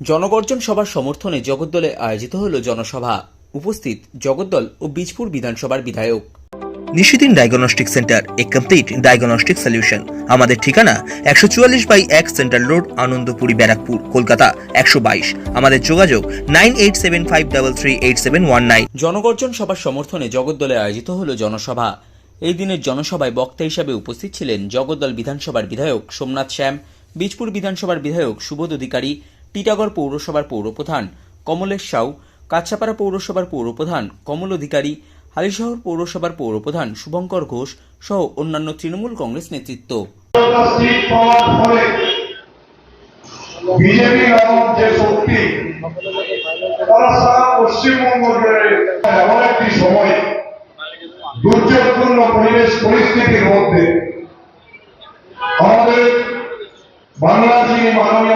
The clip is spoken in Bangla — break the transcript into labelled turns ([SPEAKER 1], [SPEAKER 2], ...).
[SPEAKER 1] জনগর্জন সভার সমর্থনে জগদ্দলে আয়োজিত হল জনসভা। উপস্থিত জগদ্দল ও বীজপুর বিধানসভার বিধায়ক।
[SPEAKER 2] নিশিদিন ডায়াগনস্টিক সেন্টার এ কমপ্লিট ডায়াগনস্টিক সলিউশন। আমাদের ঠিকানা একশো চুয়াল্লিশ বাই এক সেন্ট্রাল রোড আনন্দপুরি ব্যারাকপুর কলকাতা একশো বাইশ। আমাদের যোগাযোগ nine eight seven five double three eight seven one nine.
[SPEAKER 1] জনগর্জন সভার সমর্থনে জগদ্দলে আয়োজিত হল জনসভা। এই দিনের জনসভায় বক্তা হিসাবে উপস্থিত ছিলেন জগদ্দল বিধানসভার বিধায়ক সোমনাথ শ্যাম বীজপুর বিধানসভার বিধায়ক সুবোধ অধিকারী টিটাগড় পৌরসভার পৌরপ্রধান কমলেশ সাউ, কাছাপাড়া পৌরসভার পৌরপ্রধান কমল অধিকারী, হালিশহর পৌরসভার পৌরপ্রধান শুভঙ্কর ঘোষ সহ অন্যান্য তৃণমূল কংগ্রেস নেতৃত্ব।
[SPEAKER 3] দুর্যোগপূর্ণ পরিবেশ পরিস্থিতির মধ্যে আমাদের মাননীয়